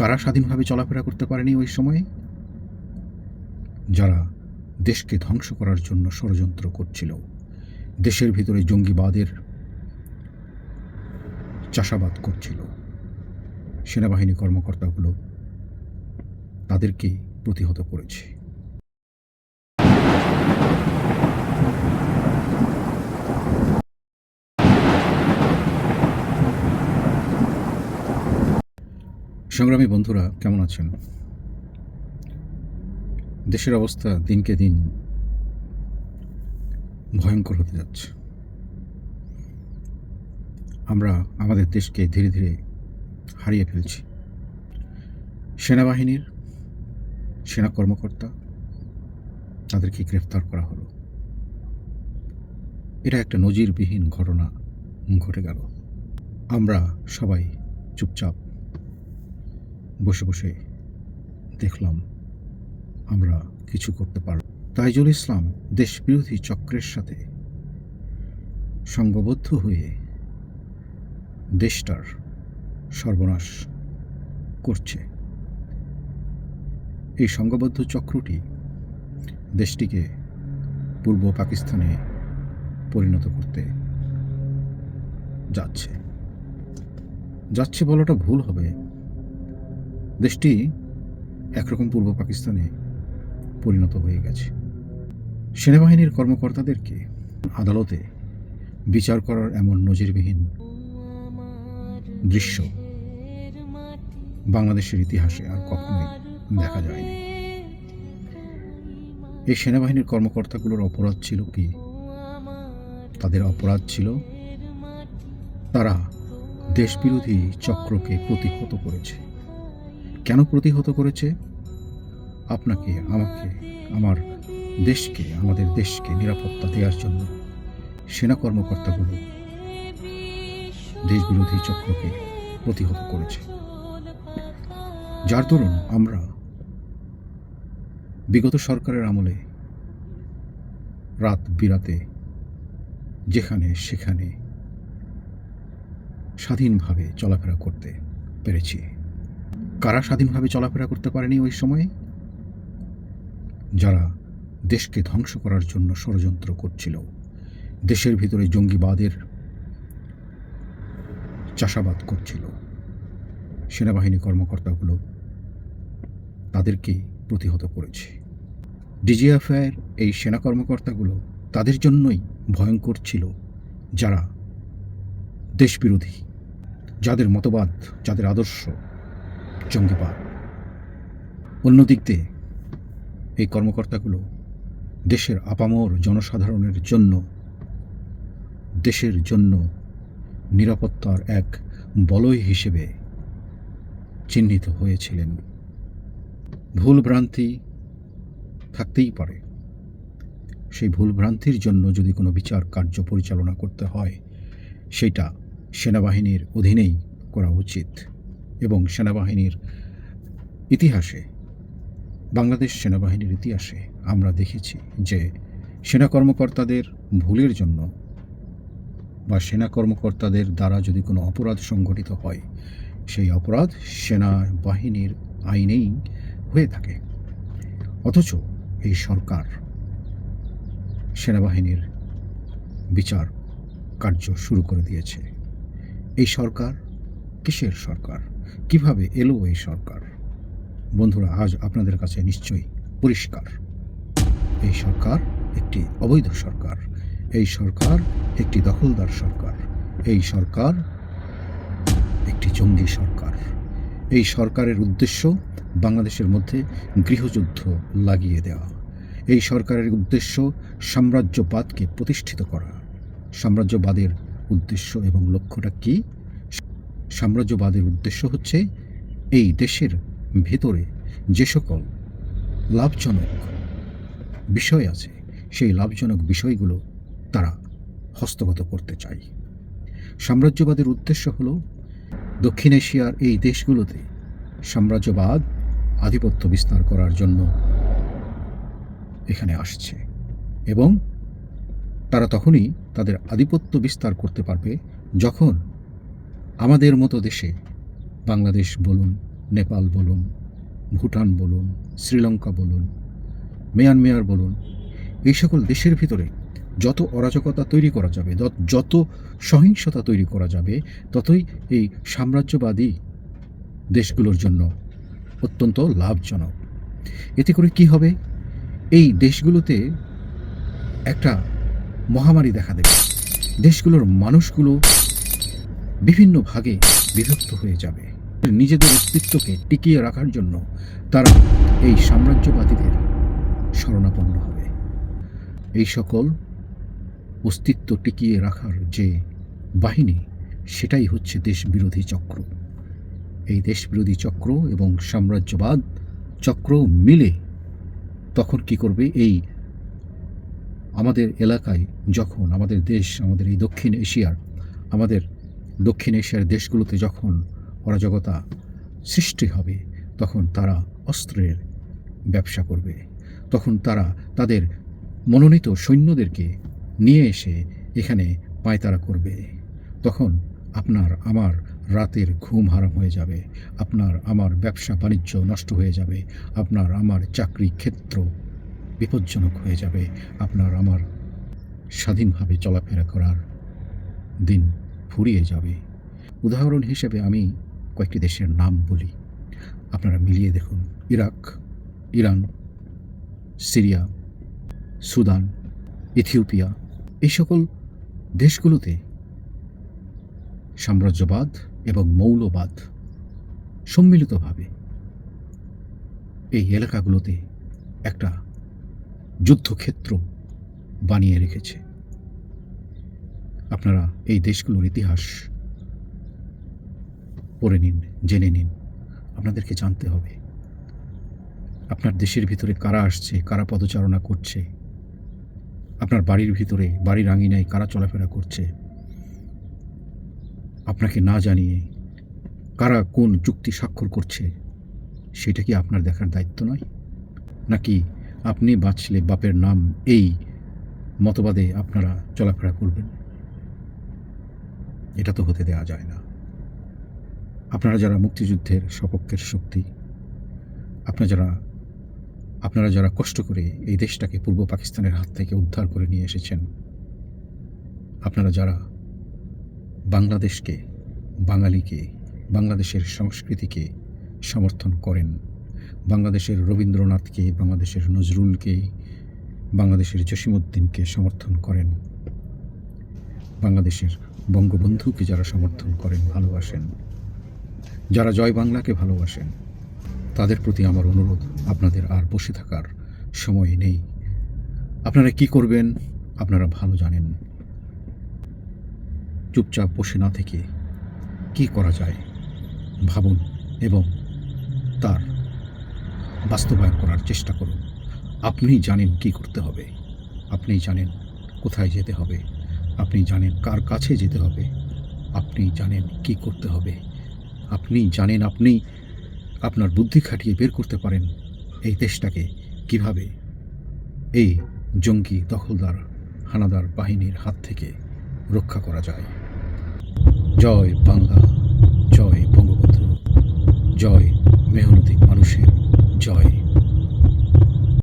কারা স্বাধীনভাবে চলাফেরা করতে পারেনি ওই সময়ে? যারা দেশকে ধ্বংস করার জন্য ষড়যন্ত্র করছিল। দেশের ভিতরে জঙ্গিবাদের চাষাবাদ করছিল। সেনাবাহিনী কর্মকর্তাগুলো তাদেরকে প্রতিহত করেছে। সংগ্রামী বন্ধুরা, কেমন আছেন? দেশের অবস্থা দিনকে দিন ভয়ঙ্কর হতে যাচ্ছে। আমরা আমাদের দেশকে ধীরে ধীরে হারিয়ে ফেলছি। সেনাবাহিনীর সেনা কর্মকর্তা তাদেরকে গ্রেফতার করা হলো। এটা একটা নজিরবিহীন ঘটনা ঘটে গেল। আমরা সবাই চুপচাপ বসে বসে দেখলাম আমরা কিছু করতে পারব। তাইজুল ইসলাম দেশবিরোধী চক্রের সাথে সঙ্গবদ্ধ হয়ে দেশটার সর্বনাশ করছে। এই সংঘবদ্ধ চক্রটি দেশটিকে পূর্ব পাকিস্তানে পরিণত করতে যাচ্ছে। যাচ্ছে বলাটা ভুল হবে। দেশটি একরকম পূর্ব পাকিস্তানে পরিণত হয়ে গেছে। সেনাবাহিনীর কর্মকর্তাদেরকে আদালতে বিচার করার এমন নজিরবিহীন দৃশ্য বাংলাদেশের ইতিহাসে আর কখনোই দেখা যায়নি। এই সেনাবাহিনীর কর্মকর্তাগুলোর অপরাধ ছিল কি? তাদের অপরাধ ছিল তারা দেশবিরোধী চক্রকে প্রতিহত করেছে। কেন প্রতিহত করেছে? আপনাকে, আমাকে, আমার দেশকে, আমাদের দেশকে নিরাপত্তা দেওয়ার জন্য সেনা কর্মকর্তাগুলো দেশবিরোধী চক্রকে প্রতিহত করেছে। যার দরুন আমরা বিগত সরকারের আমলে রাত বিরাতে যেখানে সেখানে স্বাধীনভাবে চলাফেরা করতে পেরেছি। কারা স্বাধীনভাবে চলাফেরা করতে পারেনি ওই সময়ে? যারা দেশকে ধ্বংস করার জন্য ষড়যন্ত্র করছিল। দেশের ভিতরে জঙ্গিবাদের চাষাবাদ করছিল। সেনাবাহিনী কর্মকর্তাগুলো তাদেরকে প্রতিহত করেছে। ডিজিএফআইয়ের এই সেনা কর্মকর্তাগুলো তাদের জন্যই ভয়ঙ্কর ছিল। যারা দেশবিরোধী, যাদের মতবাদ, যাদের আদর্শ জঙ্গিবাদ। অন্যদিক দিয়ে এই কর্মকর্তাগুলো দেশের আপামর জনসাধারণের জন্য, দেশের জন্য নিরাপত্তার এক বলয় হিসেবে চিহ্নিত হয়েছিলেন। ভুল ভ্রান্তি থাকতেই পারে। সেই ভুল ভ্রান্তির জন্য যদি কোনো বিচার কার্য পরিচালনা করতে হয়, সেটা সেনাবাহিনীর অধীনেই করা উচিত। এবং সেনাবাহিনীর ইতিহাসে, বাংলাদেশ সেনাবাহিনীর ইতিহাসে আমরা দেখেছি যে সেনা কর্মকর্তাদের ভুলের জন্য বা সেনা কর্মকর্তাদের দ্বারা যদি কোনো অপরাধ সংঘটিত হয়, সেই অপরাধ সেনাবাহিনীর আইনেই হয়ে থাকে। অথচ এই সরকার সেনাবাহিনীর বিচার কার্য শুরু করে দিয়েছে। এই সরকার কিসের সরকার? কীভাবে এলো এই সরকার? বন্ধুরা, আজ আপনাদের কাছে নিশ্চয়ই পরিষ্কার। এই সরকার একটি অবৈধ সরকার। এই সরকার একটি দখলদার সরকার। এই সরকার একটি জঙ্গি সরকার। এই সরকারের উদ্দেশ্য বাংলাদেশের মধ্যে গৃহযুদ্ধ লাগিয়ে দেওয়া। এই সরকারের উদ্দেশ্য সাম্রাজ্যবাদকে প্রতিষ্ঠিত করা। সাম্রাজ্যবাদের উদ্দেশ্য এবং লক্ষ্যটা কি? সাম্রাজ্যবাদের উদ্দেশ্য হচ্ছে এই দেশের ভেতরে যে সকল লাভজনক বিষয় আছে, সেই লাভজনক বিষয়গুলো তারা হস্তগত করতে চায়। সাম্রাজ্যবাদের উদ্দেশ্য হল দক্ষিণ এশিয়ার এই দেশগুলোতে সাম্রাজ্যবাদ আধিপত্য বিস্তার করার জন্য এখানে আসছে এবং তারা তখনই তাদের আধিপত্য বিস্তার করতে পারবে যখন আমাদের মতো দেশে। বাংলাদেশ বলুন, নেপাল বলুন, ভুটান বলুন, শ্রীলঙ্কা বলুন, মিয়ানমার বলুন, এই সকল দেশের ভিতরে যত অরাজকতা তৈরি করা যাবে, যত- সহিংসতা তৈরি করা যাবে, ততই এই সাম্রাজ্যবাদী দেশগুলোর জন্য অত্যন্ত লাভজনক। এতে করে কি হবে? এই দেশগুলোতে একটা মহামারী দেখা দেবে। দেশগুলোর মানুষগুলো বিভিন্ন ভাগে বিভক্ত হয়ে যাবে। নিজেদের অস্তিত্বকে টিকিয়ে রাখার জন্য তারা এই সাম্রাজ্যবাদীদের শরণাপন্ন হবে। এই সকল অস্তিত্ব টিকিয়ে রাখার যে বাহিনী, সেটাই হচ্ছে দেশবিরোধী চক্র। এই দেশবিরোধী চক্র এবং সাম্রাজ্যবাদ চক্র মিলে তখন কি করবে? এই আমাদের এলাকায় যখন আমাদের দেশ, আমাদের এই দক্ষিণ এশিয়ার আমাদের দক্ষিণ এশিয়ার দেশগুলোতে যখন অরাজকতা সৃষ্টি হবে, তখন তারা অস্ত্রের ব্যবসা করবে। তখন তারা তাদের মনোনীত সৈন্যদেরকে নিয়ে এসে এখানে পায়তারা করবে। তখন আপনার আমার রাতের ঘুম হারাম হয়ে যাবে, আপনার আমার ব্যবসা বাণিজ্য নষ্ট হয়ে যাবে, আপনার আমার চাকরি ক্ষেত্র বিপজ্জনক হয়ে যাবে, আপনার আমার স্বাধীনভাবে চলাফেরা করার দিন ফুরিয়ে যাবে। উদাহরণ হিসেবে আমি কয়েকটি দেশের নাম বলি। আপনারা মিলিয়ে দেখুন। Iraq, Iran, Syria, Sudan, Ethiopia, এই সকল দেশগুলোতে সাম্রাজ্যবাদ এবং মৌলবাদ সম্মিলিতভাবে এই এলাকাগুলোতে একটা যুদ্ধক্ষেত্র বানিয়ে রেখেছে। আপনারা এই দেশগুলোর ইতিহাস পড়ে নিন, জেনে নিন। আপনাদেরকে জানতে হবে। আপনার দেশের ভিতরে কারা আসছে, কারা পদচারণা করছে? আপনার বাড়ির ভিতরে, বাড়ির আঙিনায় কারা চলাফেরা করছে? আপনাকে না জানিয়ে কারা কোন চুক্তি স্বাক্ষর করছে, সেটা কি আপনার দেখার দায়িত্ব নয়? নাকি আপনি বাঁচলে বাপের নাম এই মতবাদে আপনারা চলাফেরা করবেন? এটা তো হতে দেওয়া যায় না। আপনারা যারা মুক্তিযুদ্ধের সপক্ষের শক্তি, আপনারা যারা আপনারা যারা কষ্ট করে এই দেশটাকে পূর্ব পাকিস্তানের হাত থেকে উদ্ধার করে নিয়ে এসেছেন, আপনারা যারা বাংলাদেশকে, বাঙালিকে, বাংলাদেশের সংস্কৃতিকে সমর্থন করেন, বাংলাদেশের রবীন্দ্রনাথকে, বাংলাদেশের নজরুলকে, বাংলাদেশের জসিমউদ্দিনকে সমর্থন করেন বাংলাদেশের বঙ্গবন্ধুকে যারা সমর্থন করেন, ভালোবাসেন, যারা জয় বাংলাকে ভালোবাসেন, তাদের প্রতি আমার অনুরোধ, আপনাদের আর বসে থাকার সময় নেই। আপনারা কি করবেন, আপনারা ভালো জানেন। চুপচাপ বসে না থেকে কি করা যায় ভাবুন এবং তার বাস্তবায়ন করার চেষ্টা করুন। আপনি জানেন কি করতে হবে আপনি জানেন কোথায় যেতে হবে। আপনি জানেন কার কাছে যেতে হবে। আপনি জানেন কি করতে হবে। আপনি জানেন আপনি আপনার বুদ্ধি খাটিয়ে বের করতে পারেন এই দেশটাকে কীভাবে। এই জঙ্গি দখলদার, হানাদার বাহিনীর হাত থেকে রক্ষা করা যায়। জয় বাংলা, জয় বঙ্গবন্ধু, জয় মেহনতি মানুষের, জয়